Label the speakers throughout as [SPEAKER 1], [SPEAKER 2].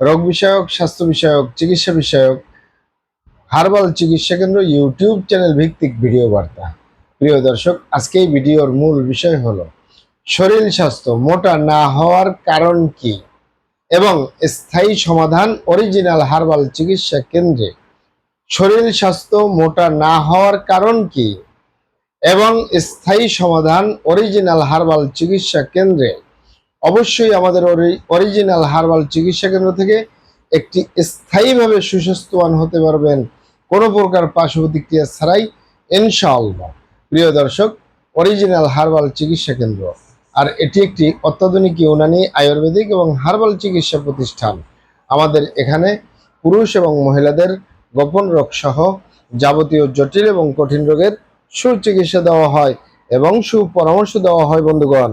[SPEAKER 1] রোগ বিষয়ক, স্বাস্থ্য বিষয়ক, চিকিৎসা বিষয়ক, হার্বাল চিকিৎসা কেন্দ্র, ইউটিউব চ্যানেল ভিত্তিক ভিডিও বার্তা। প্রিয় দর্শক, আজকে এই ভিডিওর মূল বিষয় হলো, শরীর স্বাস্থ্য মোটা না হওয়ার কারণ কি? এবং স্থায়ী সমাধান অরিজিনাল হার্বাল চিকিৎসা কেন্দ্রে, শরীর স্বাস্থ্য মোটা না হওয়ার কারণ কি? এবং স্থায়ী সমাধান অরিজিনাল হার্বাল চিকিৎসা কেন্দ্রে অবশ্যই আমাদের অরিজিনাল হার্বাল চিকিৎসা কেন্দ্র থেকে একটি স্থায়ীভাবে সুস্বাস্থ্যবান হতে পারবেন কোনো প্রকার পার্শ্ব প্রতিক্রিয়া ছাড়াই, ইনশাআল্লাহ। প্রিয় দর্শক অরিজিনাল হার্বাল চিকিৎসা কেন্দ্র। আর এটি একটি অত্যাধুনিক ইউনানি আয়ুর্বেদিক এবং হার্বাল চিকিৎসা প্রতিষ্ঠান। আমাদের এখানে পুরুষ এবং মহিলাদের গোপন রোগ সহ যাবতীয় জটিল এবং কঠিন রোগের সুচিকিৎসা দেওয়া হয় এবং সুপরামর্শ দেওয়া হয় বন্ধুগণ।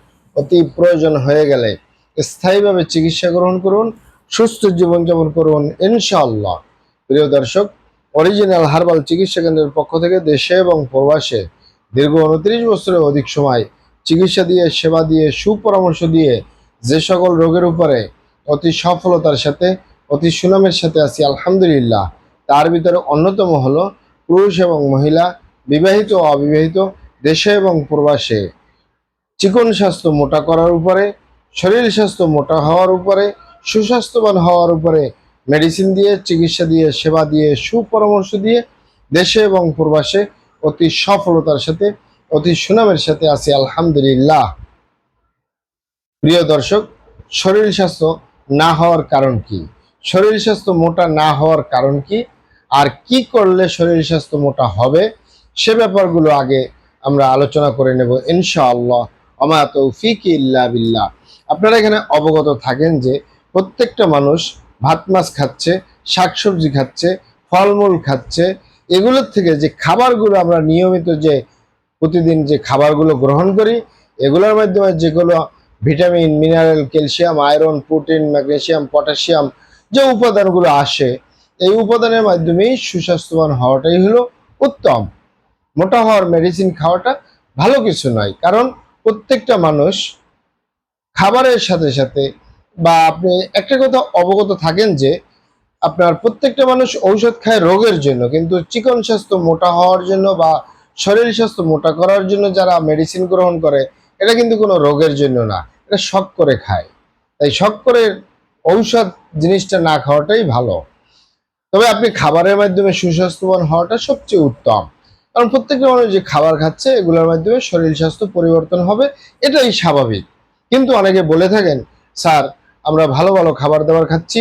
[SPEAKER 1] অতি প্রয়োজন হয়ে গেলে স্থায়ীভাবে চিকিৎসা গ্রহণ করুন, সুস্থ জীবনযাপন করুন, ইনশাআল্লাহ। প্রিয় দর্শক অরিজিনাল হার্বাল চিকিৎসা কেন্দ্রের পক্ষ থেকে দেশে এবং প্রবাসে দীর্ঘ উনত্রিশ বছরের অধিক সময় চিকিৎসা দিয়ে, সেবা দিয়ে, সুপরামর্শ দিয়ে যে সকল রোগের উপরে অতি সফলতার সাথে, অতি সুনামের সাথে আছি, আলহামদুলিল্লাহ। তার ভিতরে অন্যতম হলো পুরুষ এবং মহিলা, বিবাহিত ও অবিবাহিত, দেশে এবং প্রবাসে। চিকন স্বাস্থ্য মোটা করার উপরে, শরীর স্বাস্থ্য মোটা হওয়ার উপরে, সুস্বাস্থ্যবান হওয়ার উপরে মেডিসিন দিয়ে, চিকিৎসা দিয়ে, সেবা দিয়ে, সুপরামর্শ দিয়ে দেশে এবং প্রবাসে অতি সফলতার সাথে, অতি সুনামের সাথে আছি, আলহামদুলিল্লাহ। প্রিয় দর্শক, শরীর স্বাস্থ্য না হওয়ার কারণ কি? শরীর স্বাস্থ্য মোটা না হওয়ার কারণ কি? আর কি করলে শরীর স্বাস্থ্য মোটা হবে? সে ব্যাপারগুলো আগে আমরা আলোচনা করে নেব, ইনশাআল্লাহ। আমা তৌফিক ইল্লা আপনারা এখানে অবগত থাকেন যে প্রত্যেকটা মানুষ ভাত মাছ খাচ্ছে, শাকসবজি খাচ্ছে, ফলমূল খাচ্ছে। এগুলোর থেকে যে খাবারগুলো আমরা নিয়মিত যে প্রতিদিন যে খাবারগুলো গ্রহণ করি, এগুলোর মাধ্যমে যেগুলো vitamin, mineral, calcium, iron, protein, magnesium, potassium যে উপাদানগুলো আসে, এই উপাদানের মাধ্যমেই সুস্বাস্থ্যবান হওয়াটাই হলো উত্তম। মোটা হওয়ার মেডিসিন খাওয়াটা ভালো কিছু নয়, কারণ প্রত্যেকটা মানুষ খাবারের সাথে সাথে বা আপনি একটা কথা অবগত থাকেন যে আপনার প্রত্যেকটা মানুষ ঔষধ খায় রোগের জন্য, কিন্তু চিকন স্বাস্থ্য মোটা হওয়ার জন্য বা শরীর স্বাস্থ্য মোটা করার জন্য যারা মেডিসিন গ্রহণ করে, এটা কিন্তু কোনো রোগের জন্য না। এটা শখ করে খায়। তাই শখ করে ঔষধ জিনিসটা না খাওয়াটাই ভালো। তবে আপনি খাবারের মাধ্যমে সুস্বাস্থ্যবান হওয়াটা সবচেয়ে উত্তম। কারণ প্রত্যেকটা মানুষ যে খাবার খাচ্ছে, এগুলোর মাধ্যমে শরীর স্বাস্থ্য পরিবর্তন হবে, এটাই স্বাভাবিক। কিন্তু অনেকে বলে থাকেন, স্যার, আমরা ভালো ভালো খাবার দাবার খাচ্ছি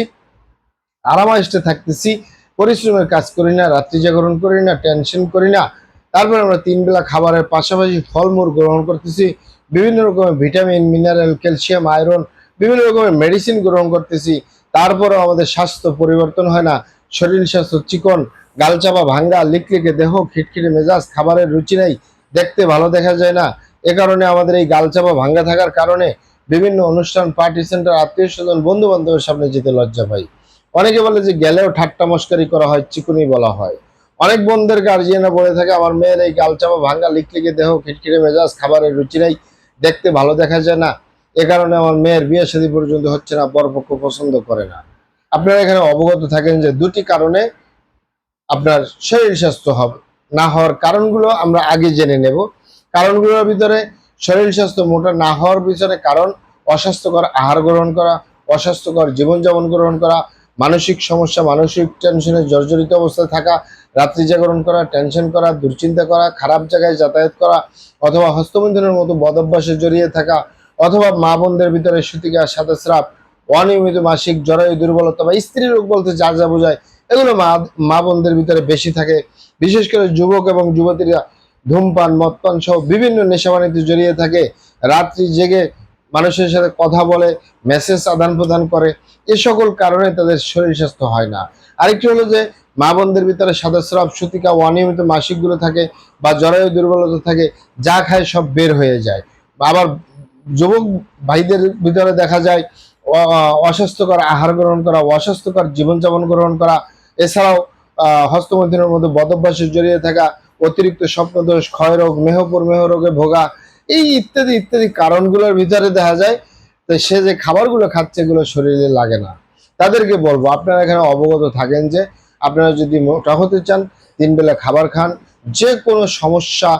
[SPEAKER 1] আরামাইস্টে থাকতেছি, পরিশ্রমের কাজ করি না, রাত্রি জাগরণ করি না টেনশন করি না। তারপর আমরা তিন বেলা খাবারের পাশাপাশি ফলমূল গ্রহণ করতেছি, বিভিন্ন রকমের ভিটামিন মিনারেল ক্যালসিয়াম আয়রন বিভিন্ন রকমের মেডিসিন গ্রহণ করতেছি। তারপরেও আমাদের স্বাস্থ্য পরিবর্তন হয় না, শরীর স্বাস্থ্য চিকন গালচাপা ভাঙ্গা লিকলিকে দেহ, খিটখিটে মেজাজ, খাবারের রুচি নেই, দেখতে ভালো দেখা যায় না। এ কারণে আমাদের এই গালচাপা ভাঙ্গা থাকার কারণে বিভিন্ন অনুষ্ঠান, পার্টি সেন্টার, আত্মীয় স্বজন বন্ধু বান্ধবের সামনে যেতে লজ্জা পাই অনেকে বলে যে গেলেও ঠাট্টা মস্কারি করা হয়, চিকুনি বলা হয়। অনেক বোনদের গার্জিয়ানরা বলে থাকে, আমার মেয়ের এই গাল চাপা ভাঙ্গা লিকলিকে দেহ, খিটখিটে মেজাজ, খাবারের রুচি নেই, দেখতে ভালো দেখা যায় না। এ কারণে আমার মেয়ের বিয়ে শাদী পর্যন্ত হচ্ছে না, বরপক্ষ পছন্দ করে না। আপনারা এখানে অবগত থাকেন যে দুটি কারণে আপনার শরীর স্বাস্থ্য হবে। না হওয়ার কারণগুলো আমরা আগে জেনে নেব। কারণগুলোর ভিতরে শরীর স্বাস্থ্য মোটা না হওয়ার পিছনে কারণ অস্বাস্থ্যকর আহার গ্রহণ করা, অস্বাস্থ্যকর জীবনযাপন গ্রহণ করা, মানসিক সমস্যা, মানসিক টেনশনে জর্জরিত অবস্থায় থাকা, রাত্রি জাগরণ করা, টেনশন করা, দুশ্চিন্তা করা, খারাপ জায়গায় যাতায়াত করা, অথবা হস্তবন্ধনের মতো বদ অভ্যাসে জড়িয়ে থাকা, অথবা মা বোনদের ভিতরে সুতিকা সাদা স্রাব, অনিয়মিত মাসিক জরায়ু দুর্বলতা বা স্ত্রী রোগ বলতে যা যা বোঝায় এগুলো মা মা বোনদের ভিতরে বেশি থাকে। বিশেষ করে যুবক এবং যুবতীরা ধূমপান, মদপান সহ বিভিন্ন নেশাবানিতে জড়িয়ে থাকে। রাত্রি জেগে মানুষের সাথে কথা বলে মেসেজ আদান প্রদান করে। এ সকল কারণে তাদের শরীর স্বাস্থ্য হয় না। আরেকটি হলো যে, মা বোনদের ভিতরে সাদা স্রাব, সুতিকা, অনিয়মিত মাসিকগুলো থাকে বা জরায়ু দুর্বলতা থাকে, যা খায় সব বের হয়ে যায়। আবার যুবক ভাইদের ভিতরে দেখা যায় অস্বাস্থ্যকর আহার গ্রহণ করা, অস্বাস্থ্যকর জীবনযাপন গ্রহণ করা এছাড়াও হস্তমৈথুনের মধ্যে বদভ্যাসে জড়িয়ে থাকা অতিরিক্ত স্বপ্নদোষ, ক্ষয়রোগ, মেহপুর মেহ রোগে ভোগা, এই ইত্যাদি ইত্যাদি কারণগুলোর ভিতরে দেখা যায়, তো সে যে খাবারগুলো খাচ্ছে এগুলো শরীরে লাগে না। তাদেরকে বলব, আপনারা এখানে অবগত থাকেন যে, আপনারা যদি মোটা হতে চান তিন বেলা খাবার খান যে কোনো সমস্যা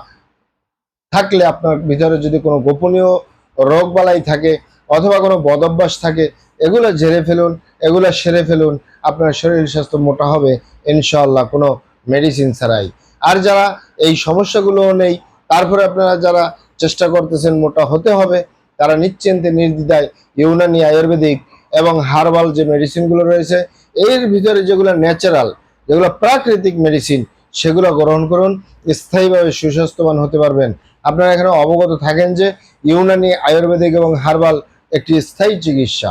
[SPEAKER 1] থাকলে আপনার ভিতরে যদি কোনো গোপনীয় রোগ বালাই থাকে, অথবা কোনো বদভ্যাস থাকে এগুলো ঝেড়ে ফেলুন, এগুলো সেরে ফেলুন, আপনার শরীর স্বাস্থ্য মোটা হবে ইনশাল্লাহ কোনো মেডিসিন ছাড়াই। আর যারা এই সমস্যাগুলো নেই, তারপরে আপনারা যারা চেষ্টা করতেছেন মোটা হতে হবে, তারা নিশ্চিন্তে নির্দ্বিধায় ইউনানি আয়ুর্বেদিক এবং হার্বাল যে মেডিসিনগুলো রয়েছে, এর ভিতরে যেগুলো ন্যাচারাল যেগুলো প্রাকৃতিক মেডিসিন সেগুলো গ্রহণ করুন, স্থায়ীভাবে সুস্বাস্থ্যবান হতে পারবেন। আপনারা এখানে অবগত থাকেন যে ইউনানি আয়ুর্বেদিক এবং হার্বাল একটি স্থায়ী চিকিৎসা।